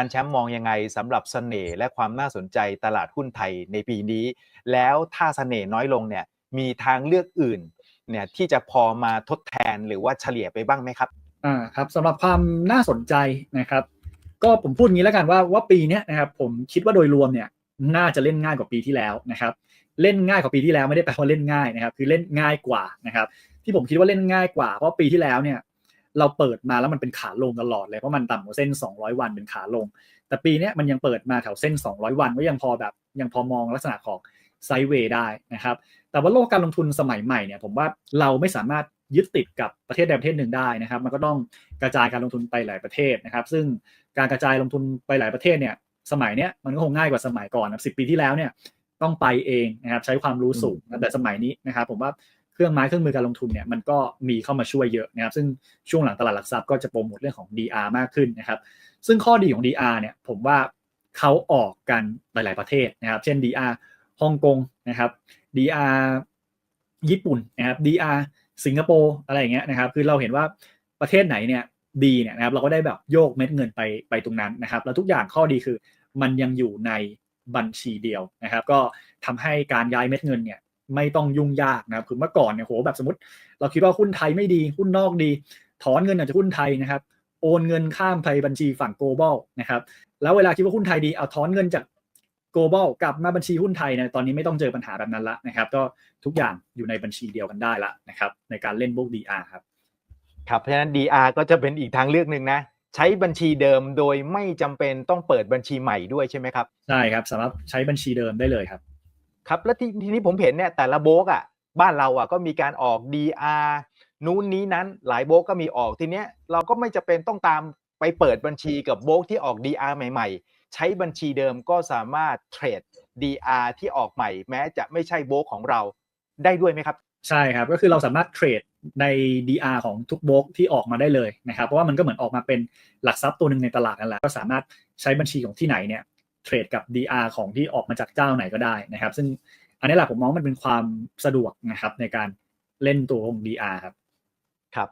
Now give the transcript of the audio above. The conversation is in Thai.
ารย์แชมป์มองยังไงสำหรับเสน่ห์และความน่าสนใจตลาดหุ้นไทยในปีนี้ แล้วถ้าเสน่ห์น้อยลงเนี่ยมีทางเลือกอื่นเนี่ยที่จะพอมาทดแทนหรือว่าเฉลี่ยไปบ้างไหมครับอ่าครับสำหรับความน่าสนใจนะครับ ก็ผมพูดงี้แล้วกันว่าว่าปีนี้นะครับผมคิดว่าโดยรวมเนี่ยน่าจะเล่นง่ายกว่าปีที่แล้วนะครับ เล่นง่ายกว่าปีที่แล้วไม่ได้แปลว่าเล่นง่ายนะครับ คือเล่นง่ายกว่านะครับ ที่ผมคิดว่าเล่นง่ายกว่าเพราะปีที่แล้วเนี่ย เราเปิดมาแล้วมันเป็นขาลงตลอดเลยเพราะมันต่ำกว่าเส้น 200 วันเป็นขาลง แต่ปีนี้มันยังเปิดมาแถวเส้น 200 วันก็ยังพอแบบยังพอมองลักษณะของไซเวย์ได้นะครับ แต่ว่าโลกการลงทุนสมัยใหม่เนี่ยผมว่าเราไม่สามารถยึดติดกับประเทศใดประเทศหนึ่งได้นะครับ มันก็ต้องกระจายการลงทุนไปหลายประเทศนะครับ ซึ่งการกระจายลงทุนไปหลายประเทศเนี่ยสมัยเนี้ยมันก็คงง่ายกว่าสมัยก่อนนะสิปีที่แล้วเนี่ยต้องไปเองนะครับใช้ความรู้สูงแต่สมัยนี้นะครับ ผมว่า เครื่องไม้เครื่องมือการลงทุนเนี่ยมันก็มีเข้ามาช่วยเยอะนะครับซึ่งช่วงหลังตลาดหลักทรัพย์ก็จะโปรโมทเรื่องของ DR มากขึ้นนะครับ ซึ่งข้อดีของ DR เนี่ยผมว่าเขาออกกันหลาย ๆประเทศนะครับ เช่น DR ฮ่องกงนะครับ DR ญี่ปุ่นนะครับ DR สิงคโปร์อะไรอย่างเงี้ยนะครับ คือเราเห็นว่าประเทศไหนเนี่ยดีเนี่ยนะครับเราก็ได้แบบโยกเม็ดเงินไปไปตรงนั้นนะครับ แล้วทุกอย่างข้อดีคือมันยังอยู่ในบัญชีเดียวนะครับ ก็ทำให้การย้ายเม็ดเงินเนี่ย ไม่ต้องยุ่งยากนะครับคือเมื่อก่อนเนี่ยโหแบบสมมติ เราคิดว่าหุ้นไทยไม่ดีหุ้นนอกดี ถอนเงินออกจากหุ้นไทยนะครับ โอนเงินข้ามไปบัญชีฝั่ง global นะครับ แล้วเวลาคิดว่าหุ้นไทยดีเอาถอนเงินจาก global กลับมาบัญชีหุ้นไทยเนี่ยตอนนี้ไม่ต้องเจอปัญหาแบบนั้นละนะครับ ก็ทุกอย่างอยู่ในบัญชีเดียวกันได้ละนะครับ ในการเล่นพวก DR ครับครับเพราะฉะนั้น DR ก็จะเป็นอีกทางเลือกหนึ่งนะใช้บัญชีเดิมโดยไม่จำเป็นต้องเปิดบัญชีใหม่ด้วยใช่ไหมครับใช่ครับสามารถใช้บัญชีเดิมได้เลยครับ ครับแล้วที่ทีนี้ผมเห็นเนี่ยแต่ละโบกอะบ้านเราอะก็มีการออก DR นู้นนี้นั้นหลายโบกก็มีออกทีเนี้ยเราก็ไม่จะเป็นต้องตามไปเปิดบัญชีกับโบกที่ออก DR ใหม่ ๆ ใช้บัญชีเดิมก็สามารถเทรด DR ที่ออกใหม่ แม้จะไม่ใช่โบกของเราได้ด้วยไหมครับ ใช่ครับก็คือเราสามารถเทรดใน DR ของทุกโบกที่ออกมาได้เลยนะครับเพราะว่ามันก็เหมือนออกมาเป็นหลักทรัพย์ตัวหนึ่งในตลาดนั่นแหละก็สามารถใช้บัญชีของที่ไหนเนี่ย เทรดกับ DR ของที่ออกมาจากเจ้าไหนก็ได้นะครับ ซึ่งอันนี้แหละผมมองมันเป็นความสะดวกนะครับในการเล่นตัวของ DR ครับ